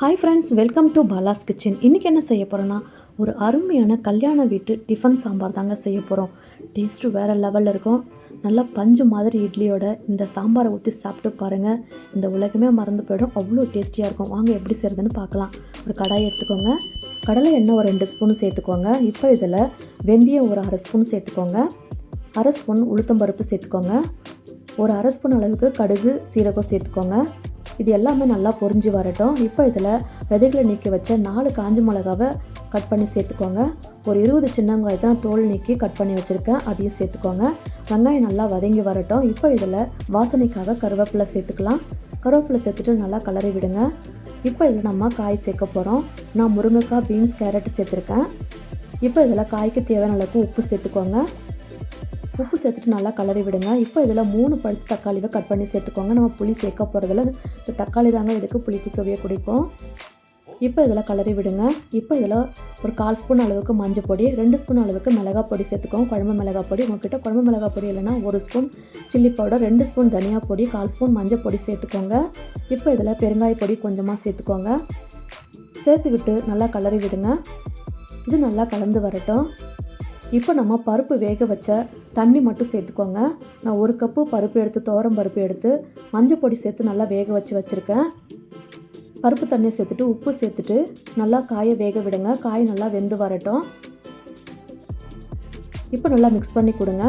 Hi friends welcome to Bala's kitchen இன்றைக்கி என்ன செய்ய போகிறோன்னா ஒரு அருமையான கல்யாண வீட்டு டிஃபன் சாம்பார் தாங்க செய்ய போகிறோம் டேஸ்ட்டு வேறு லெவலில் இருக்கும். நல்லா பஞ்சு மாதிரி இட்லியோட இந்த சாம்பாரை ஊற்றி சாப்பிட்டு பாருங்கள் இந்த உலகமே மறந்து போயிடும். அவ்வளோ டேஸ்டியாக இருக்கும். வாங்க எப்படி செய்கிறதுன்னு பார்க்கலாம். ஒரு கடாய் எடுத்துக்கோங்க. கடலை எண்ணெய் ஒரு ரெண்டு ஸ்பூன் சேர்த்துக்கோங்க. இப்போ இதில் வெந்தயம் ஒரு அரை ஸ்பூன் சேர்த்துக்கோங்க. அரை ஸ்பூன் உளுத்தம்பருப்பு சேர்த்துக்கோங்க. ஒரு அரை ஸ்பூன் அளவுக்கு கடுகு சீரகம் சேர்த்துக்கோங்க. இது எல்லாமே நல்லா பொரிஞ்சு வரட்டும். இப்போ இதில் விதைகளை நீக்கி வச்ச நாலு காஞ்ச மிளகாவை கட் பண்ணி சேர்த்துக்கோங்க. ஒரு இருபது சின்ன வெங்காயத்தை தோல் நீக்கி கட் பண்ணி வச்சுருக்கேன். அதையும் சேர்த்துக்கோங்க. வெங்காயம் நல்லா வதங்கி வரட்டும். இப்போ இதில் வாசனைக்காக கருவேப்பிலை சேர்த்துக்கலாம். கருவேப்பிலை சேர்த்துட்டு நல்லா கலரி விடுங்க. இப்போ இதில் நம்ம காய் சேர்க்க போகிறோம் நான் முருங்கைக்காய் பீன்ஸ் கேரட் சேர்த்துருக்கேன். இப்போ இதில் காய்க்கு தேவையான அளவுக்கு உப்பு சேர்த்துக்கோங்க. உப்பு சேர்த்துட்டு நல்லா கலரி விடுங்க. இப்போ இதில் மூணு பழுத்து தக்காளிவை கட் பண்ணி சேர்த்துக்கோங்க. நம்ம புளி சேர்க்க போகிறதுல இந்த தக்காளி தாங்க இதுக்கு புளிப்பு சுவையை குடிக்கும். இப்போ இதில் கலரி விடுங்க. இப்போ இதில் ஒரு கால் ஸ்பூன் அளவுக்கு மஞ்சள் பொடி ரெண்டு ஸ்பூன் அளவுக்கு மிளகாய் பொடி சேர்த்துக்கோங்க. குழம்பு மிளகாய் பொடி உங்ககிட்ட குழம்பு மிளகாய் பொடி இல்லைன்னா ஒரு ஸ்பூன் சில்லி பவுடர் ரெண்டு ஸ்பூன் தனியா பொடி கால் ஸ்பூன் மஞ்சள் பொடி சேர்த்துக்கோங்க. இப்போ இதில் பெருங்காய பொடி கொஞ்சமாக சேர்த்துக்கோங்க. சேர்த்து விட்டு நல்லா கலரி விடுங்க. இது நல்லா கலந்து வரட்டும். இப்போ நம்ம பருப்பு வேக வச்ச தண்ணி மட்டும் சேர்த்துக்கோங்க. நான் ஒரு கப்பு பருப்பு எடுத்து துவரம் பருப்பு எடுத்து மஞ்சள் பொடி சேர்த்து நல்லா வேக வச்சு வச்சுருக்கேன். பருப்பு தண்ணியை சேர்த்துட்டு உப்பு சேர்த்துட்டு நல்லா காயை வேக விடுங்க. காய் நல்லா வெந்து வரட்டும். இப்போ நல்லா மிக்ஸ் பண்ணி கொடுங்க.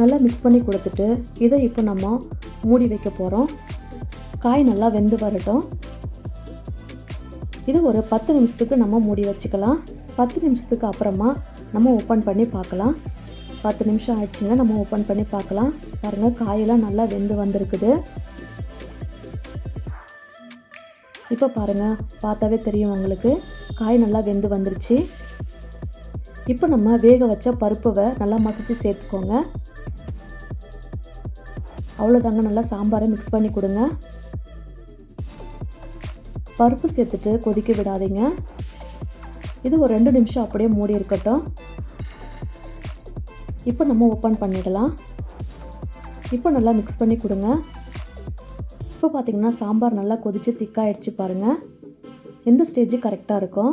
நல்லா மிக்ஸ் பண்ணி கொடுத்துட்டு இதை இப்போ நம்ம மூடி வைக்க போகிறோம் காய் நல்லா வெந்து வரட்டும். இது ஒரு பத்து நிமிஷத்துக்கு நம்ம மூடி வச்சுக்கலாம். பத்து நிமிஷத்துக்கு அப்புறமா நம்ம ஓப்பன் பண்ணி பார்க்கலாம். பத்து நிமிஷம் ஆயிடுச்சுங்க நம்ம ஓப்பன் பண்ணி பார்க்கலாம். பாருங்கள் காயெல்லாம் நல்லா வெந்து வந்திருக்குது. இப்போ பாருங்கள் பார்த்தாவே தெரியும் உங்களுக்கு. காய் நல்லா வெந்து வந்துருச்சு. இப்போ நம்ம வேக வச்ச பருப்பை நல்லா மசிச்சு சேர்த்துக்கோங்க. அவ்வளோதாங்க நல்லா சாம்பாரை மிக்ஸ் பண்ணி கொடுங்க. பருப்பு சேர்த்துட்டு கொதிக்க விடாதீங்க. இது ஒரு ரெண்டு நிமிஷம் அப்படியே மூடி இருக்கட்டும். இப்போ நம்ம ஓப்பன் பண்ணிடலாம். இப்போ நல்லா மிக்ஸ் பண்ணி கொடுங்க. இப்போ பார்த்திங்கன்னா சாம்பார் நல்லா கொதித்து திக்காயிடுச்சு பாருங்கள் எந்த ஸ்டேஜ் கரெக்டாக இருக்கும்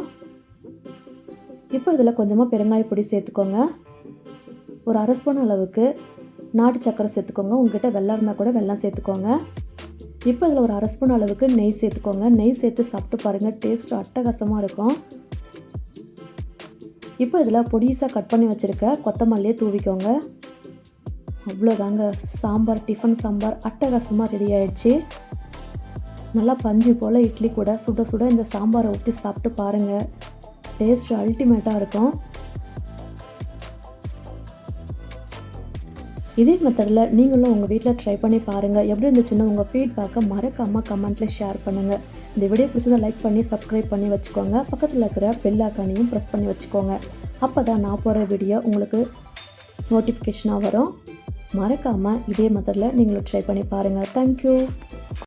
இப்போ இதில் கொஞ்சமாக பெருங்காய பொடி சேர்த்துக்கோங்க. ஒரு அரை ஸ்பூன் அளவுக்கு நாட்டு சக்கரை சேர்த்துக்கோங்க. உங்ககிட்ட வெள்ளம் இருந்தால் கூட வெள்ளம் சேர்த்துக்கோங்க. இப்போ இதில் ஒரு அரை ஸ்பூன் அளவுக்கு நெய் சேர்த்துக்கோங்க. நெய் சேர்த்து சாப்பிட்டு பாருங்கள் டேஸ்ட் அட்டகாசமாக இருக்கும். இப்போ இதில் பொடிசாக கட் பண்ணி வச்சுருக்க கொத்தமல்லியே தூவிக்கோங்க. அவ்வளோதாங்க. சாம்பார் டிஃபன் சாம்பார் அட்டகாசமாக ரெடி ஆயிடுச்சு. நல்லா பஞ்சு போல் இட்லி கூட சுட சுட இந்த சாம்பாரை ஊற்றி சாப்பிட்டு பாருங்கள் டேஸ்ட் அல்டிமேட்டாக இருக்கும். இதே மெத்தடில் நீங்களும் உங்கள் வீட்டில் ட்ரை பண்ணி பாருங்கள் எப்படி இருந்துச்சுன்னா உங்கள் ஃபீட்பேக்கை மறக்காமல் கமெண்ட்டில் ஷேர் பண்ணுங்கள் இந்த வீடியோ பிடிச்சதை லைக் பண்ணி சப்ஸ்கிரைப் பண்ணி வச்சுக்கோங்க. பக்கத்தில் இருக்கிற பெல்லாக்கானையும் ப்ரெஸ் பண்ணி வச்சுக்கோங்க. அப்போ தான் நான் போகிற வீடியோ உங்களுக்கு நோட்டிஃபிகேஷனாக வரும். மறக்காமல் இதே மெத்தடில் நீங்களும் ட்ரை பண்ணி பாருங்கள் தேங்க்யூ